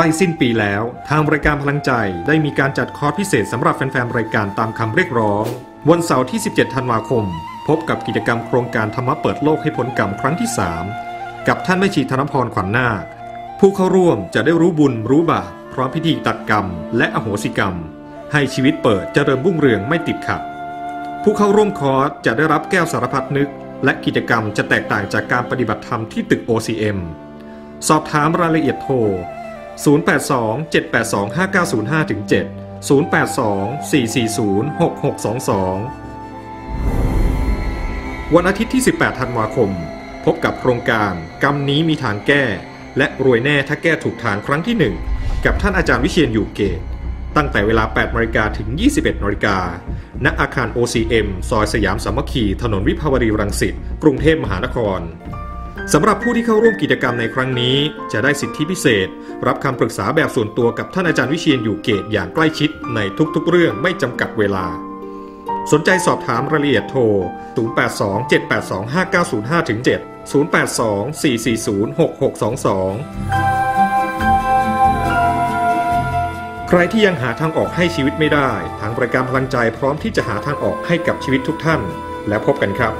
ใกล้สิ้นปีแล้ว ทางบริการพลังใจได้มีการจัดคอร์สพิเศษสำหรับแฟนๆรายการตามคำเรียกร้อง วันเสาร์ที่ 17 ธันวาคม พบกับกิจกรรมโครงการธรรมะเปิดโลกให้พ้นกรรมครั้งที่ 3 กับท่านแม่ชีธนพรขวัญนาคผู้เข้าร่วมจะได้รู้บุญรู้บาปพร้อมพิธีตัดกรรม และอโหสิกรรม ให้ชีวิตเปิดเจริญรุ่งเรืองไม่ติดขัด ผู้เข้าร่วมคอร์สจะได้รับแก้วสารพัดนึก และกิจกรรมจะแตกต่างจากการปฏิบัติธรรมที่ตึก OCM สอบถามรายละเอียดโทร 082 782 5905 7 082 440 6622 วันอาทิตย์ที่ 18 ธันวาคม พบกับโครงการกรรมนี้มีทางแก้ และรวยแน่ถ้าแก้ถูกทางครั้งที่ 1 กับท่านอาจารย์วิเชียนอยู่เกต ตั้งแต่เวลา 8นาฬิกาถึง 21นาฬิกาณอาคาร OCM ซอยสยามสามัคคี ถนนวิภาวดีรังสิต กรุงเทพมหานคร สำหรับผู้ที่เข้าร่วมกิจกรรมในครั้งนี้ จะได้สิทธิพิเศษ รับคำปรึกษาแบบส่วนตัวกับท่านอาจารย์วิเชียนอยู่เกตอย่างใกล้ชิดในทุกๆ เรื่องไม่จำกัดเวลา สนใจสอบถามรายละเอียดโทร 082 782 5905 7 082 440 6622 ใครที่ยังหาทางออกให้ชีวิตไม่ได้ ทางบริการพลังใจพร้อมที่จะหาทางออกให้กับชีวิตทุกท่าน แล้วพบกันครับ